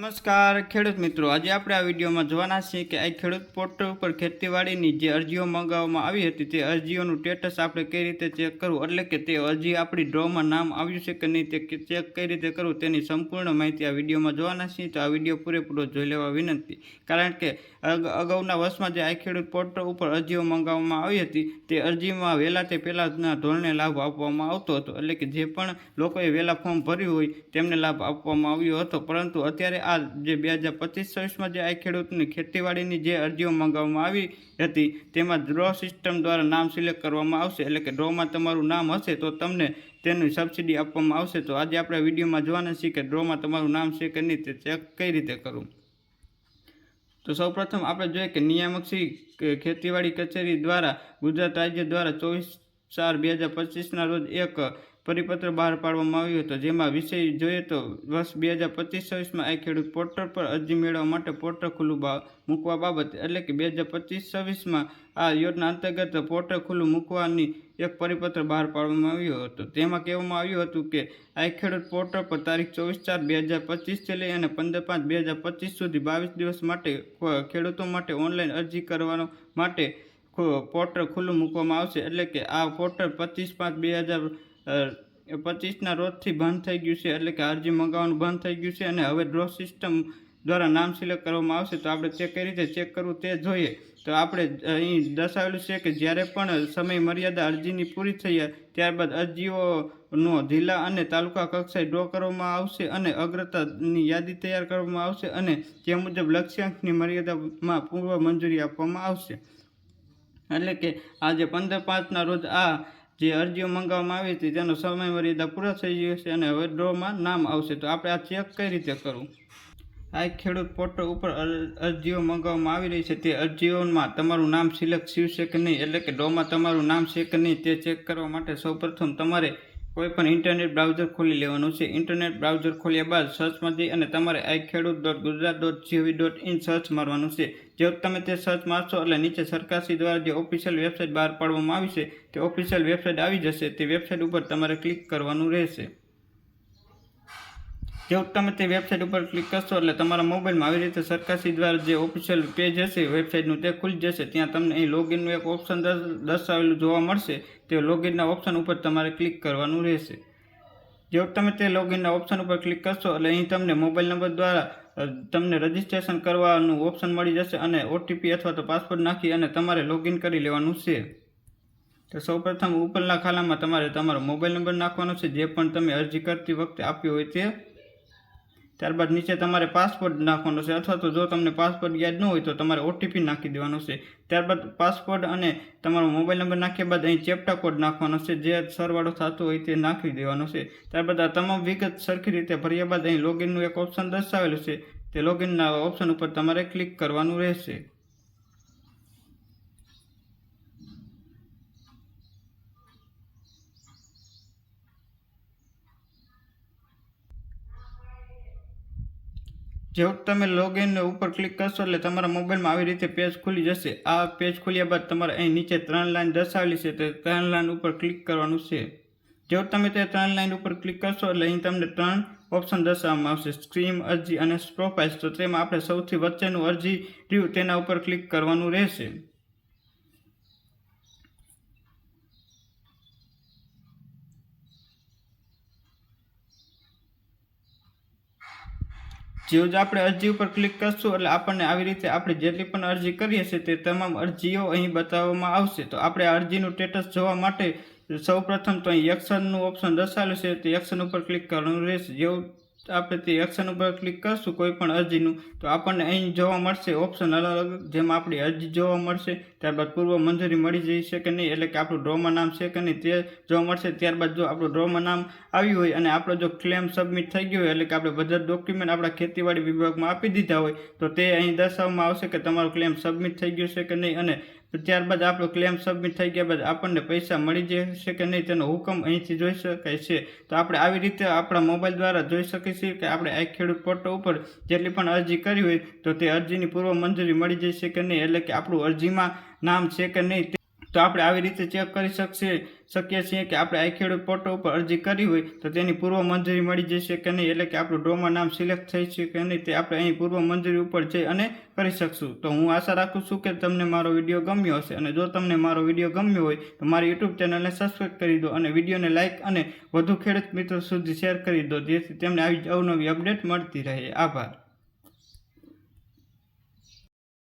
નમસ્કાર, ખેડૂત મિત્રો. આજે આપણે આ વિડીયોમાં જોવાના છીએ કે આ ખેડૂત પોર્ટલ ઉપર ખેતીવાડીની જે અરજીઓ મંગાવવામાં આવી હતી, તે અરજીઓનું સ્ટેટસ આપણે કઈ રીતે ચેક કરવું? એટલે કે તે અરજી આપણી ડ્રોમાં નામ આવ્યું છે કે નહીં, તે ચેક કઈ રીતે કરવું તેની સંપૂર્ણ માહિતી આ વિડીયોમાં જોવાના છીએ. તો આ વીડિયો પૂરેપૂરો જોઈ લેવા વિનંતી. કારણ કે અગ- અગાઉના વર્ષમાં જે આ ખેડૂત પોર્ટલ ઉપર અરજીઓ મંગાવવામાં આવી હતી, તે અરજીમાં વહેલા તે પહેલાંના ધોરણે લાભ આપવામાં આવતો હતો. એટલે કે જે પણ લોકોએ વહેલા ફોર્મ ભર્યું હોય, તેમને લાભ આપવામાં આવ્યો હતો. પરંતુ અત્યારે આ જે બે હજાર પચીસ છવ્વીસમાં જે આ ખેડૂતની ખેતીવાડીની જે અરજીઓ મંગાવવામાં આવી હતી, તેમાં ડ્રો સિસ્ટમ દ્વારા નામ સિલેક્ટ કરવામાં આવશે. એટલે કે ડ્રોમાં તમારું નામ હશે તો તમને તેની સબસિડી આપવામાં આવશે. તો આજે આપણે વિડીયોમાં જોવાના છીએ કે ડ્રોમાં તમારું નામ છે કે નહીં તે ચેક કઈ રીતે કરવું તો સૌપ્રથમ આપણે જોઈએ કે નિયામક શ્રી ખેતીવાડી કચેરી દ્વારા ગુજરાત રાજ્ય દ્વારા ચોવીસ ચાર બે હજાર પચીસના રોજ એક પરિપત્ર બહાર પાડવામાં આવ્યો હતો. જેમાં વિષય જોઈએ તો વર્ષ બે હજાર પચીસ છવ્વીસમાં આ ખેડૂત પોર્ટલ પર અરજી મેળવવા માટે પોર્ટલ ખુલ્લું મૂકવા બાબતે, એટલે કે બે હજાર પચીસ છવ્વીસમાં આ યોજના અંતર્ગત પોર્ટલ ખુલ્લું મૂકવાની એક પરિપત્ર બહાર પાડવામાં આવ્યો હતો. તેમાં કહેવામાં આવ્યું હતું કે, આ ખેડૂત પોર્ટલ પર તારીખ ચોવીસ ચાર બે હજાર પચીસથી લઈ અને પંદર પાંચ બે હજાર પચીસ સુધી બાવીસ દિવસ માટે ખેડૂતો માટે ઓનલાઈન અરજી કરવાનો માટે પોર્ટલ ખુલ્લું મૂકવામાં આવશે. એટલે કે આ પોર્ટલ પચીસ પાંચ બે હજાર પચીસના રોજથી બંધ થઈ ગયું છે, એટલે કે અરજી મંગાવવાનું બંધ થઈ ગયું છે અને હવે ડ્રો સિસ્ટમ દ્વારા નામ સિલેક્ટ કરવામાં આવશે, તો આપણે તે કઈ રીતે ચેક કરવું તે જોઈએ. તો આપણે અહીં દર્શાવેલું છે કે જ્યારે પણ સમય મર્યાદા અરજીની પૂરી થઈ ત્યારબાદ અરજીઓનો જિલ્લા અને તાલુકા કક્ષાએ ડ્રો કરવામાં આવશે અને અગ્રતાની યાદી તૈયાર કરવામાં આવશે અને તે મુજબ લક્ષ્યાંકની મર્યાદામાં પૂર્વ મંજૂરી આપવામાં આવશે. એટલે કે આજે પંદર પાંચના રોજ આ જે અરજીઓ મંગાવવામાં આવી હતી તેનો સમય મર્યાદા પૂરા થઈ ગયો છે અને હવે ડ્રોમાં નામ આવશે. તો આપણે આ ચેક કઈ રીતે કરવું આ ખેડૂત પોર્ટલ ઉપર અરજીઓ મંગાવવામાં આવી રહી છે. તે અરજીઓમાં તમારું નામ સિલેક્ટ છે કે નહીં? એટલે કે ડ્રોમાં તમારું નામ છે કે નહીં તે ચેક કરવા માટે સૌપ્રથમ તમારે કોઈ પણ ઇન્ટરનેટ બ્રાઉઝર ખોલી લેવાનું છે. ઇન્ટરનેટ બ્રાઉઝર ખોલ્યા બાદ સર્ચમાંથી અને તમારે I Khedut dot Gujarat dot GOV dot in search મારવાનું છે. જો તમે તે સર્ચ મારશો એટલે નીચે સરકારશ્રી દ્વારા જે ઓફિશિયલ વેબસાઇટ બહાર પાડવામાં આવી છે, તે ઓફિશિયલ વેબસાઇટ આવી જશે. તે વેબસાઇટ ઉપર તમારે ક્લિક કરવાનું રહેશે. જેવું તમે તે વેબસાઇટ ઉપર ક્લિક કરશો એટલે તમારા મોબાઈલમાં આવી રીતે સરકારશ્રી દ્વારા જે ઓફિશિયલ પેજ હશે વેબસાઇટનું તે ખુલી જશે. ત્યાં તમને અહીં લોગિનનું એક ઓપ્શન દર્શાવેલું જોવા મળશે. તે લોગિનના ઓપ્શન ઉપર તમારે ક્લિક કરવાનું રહેશે. જો તમે તે લોગિનના ઓપ્શન ઉપર ક્લિક કરશો એટલે અહીં તમને મોબાઈલ નંબર દ્વારા તમને રજિસ્ટ્રેશન કરવાનું ઓપ્શન મળી જશે અને ઓટીપી અથવા તો પાસવર્ડ નાખી અને તમારે લોગિન કરી લેવાનું છે. તો સૌપ્રથમ ઉપરના ખાલામાં તમારે તમારો મોબાઈલ નંબર નાખવાનો છે. જે પણ તમે અરજી કરતી વખતે આપ્યો હોય તે ત્યારબાદ નીચે તમારે પાસપોર્ટ નાખવાનો છે અથવા તો જો તમને પાસપોર્ટ યાદ ન હોય તો તમારે ઓટીપી નાખી દેવાનો છે. ત્યારબાદ પાસપોર્ટ અને તમારો મોબાઈલ નંબર નાખ્યા બાદ અહીં ચેપ્ટા કોડ નાખવાનો છે, જે સરવાળો થતો હોય તે નાખી દેવાનો છે. ત્યારબાદ આ તમામ વિગત સરખી રીતે ભર્યા બાદ અહીં લોગિનનું એક ઓપ્શન દર્શાવેલું છે. તે લોગિનના ઓપ્શન ઉપર તમારે ક્લિક કરવાનું રહેશે. જેવું તમે લોગિન ઉપર ક્લિક કરશો એટલે તમારા મોબાઈલમાં આવી રીતે પેજ ખુલી જશે. આ પેજ ખોલ્યા બાદ તમારે અહીં નીચે ત્રણ લાઇન દર્શાવેલી છે તે ત્રણ લાઇન ઉપર ક્લિક કરવાનું છે. જેવું તમે તે ત્રણ લાઇન ઉપર ક્લિક કરશો એટલે અહીં તમને ત્રણ ઓપ્શન દર્શાવવામાં આવશે. સ્ટ્રીમ અરજી અને પ્રોફાઇલ તો તેમાં આપણે સૌથી વચ્ચેનું અરજી રહ્યું તેના ઉપર ક્લિક કરવાનું રહેશે. જેવું જ આપણે અરજી ઉપર ક્લિક કરશું, એટલે આપણને આવી રીતે આપણે જેટલી પણ અરજી કરીએ છીએ તે તમામ અરજીઓ અહીં બતાવવામાં આવશે. તો આપણે આ અરજીનું સ્ટેટસ જોવા માટે સૌપ્રથમ તો અહીં એક્શનનું ઓપ્શન દર્શાવેલું છે, તે એક્શન ઉપર ક્લિક કરવાનું રહેશે. જેવું આપણે તે એક્શન ઉપર ક્લિક કરશું, કોઈ પણ અરજીનું, તો આપણને અહીં જોવા મળશે ઓપ્શન અલગ અલગ, જેમાં આપણી અરજી જોવા મળશે, ત્યારબાદ પૂર્વ મંજૂરી મળી જઈ છે કે નહીં, એટલે કે આપણું ડ્રોમાં નામ છે કે નહીં તે જોવા મળશે, ત્યારબાદ જો આપણું ડ્રોમાં નામ આવ્યું હોય અને આપણો જો ક્લેમ સબમિટ થઈ ગયો હોય, એટલે કે આપણે બધા ડોક્યુમેન્ટ આપણા ખેતીવાડી વિભાગમાં આપી દીધા હોય, તો તે અહીં દર્શાવવામાં આવશે કે તમારો ક્લેમ સબમિટ થઈ ગયો છે કે નહીં, અને ત્યારબાદ આપણો ક્લેમ સબમિટ થઈ ગયા બાદ આપણને પૈસા મળી જશે કે નહીં તેનો હુકમ અહીંથી જોઈ શકાય છે. તો આપણે આવી રીતે આપણા મોબાઈલ દ્વારા જોઈ છીએ કે આપણે આ ખેડૂત પોર્ટલ ઉપર જેટલી પણ અરજી કરી હોય તો તે અરજીની પૂર્વ મંજૂરી મળી જશે કે નહીં, એટલે કે આપણું અરજીમાં નામ છે કે નહીં તે તો આપણે આવી રીતે ચેક કરી શકશે, શકીએ છીએ કે આપણે આ ખેડૂત પોર્ટલ ઉપર અરજી કરી હોય તો તેની પૂર્વ મંજૂરી મળી જશે કે નહીં, એટલે કે આપણું ડ્રોમાં નામ સિલેક્ટ થઈ છે કે નહીં તે આપણે અહીં પૂર્વ મંજૂરી ઉપર જઈ અને કરી શકશું. તો હું આશા રાખું છું કે તમને મારો વીડિયો ગમ્યો હશે અને જો તમને મારો વીડિયો ગમ્યો હોય તો મારી યુટ્યુબ ચેનલને સબસ્ક્રાઈબ કરી દો અને વિડીયોને લાઇક અને વધુ ખેડૂત મિત્રો સુધી શેર કરી દો, જેથી તેમને આવી અવનવી અપડેટ મળતી રહે. આભાર.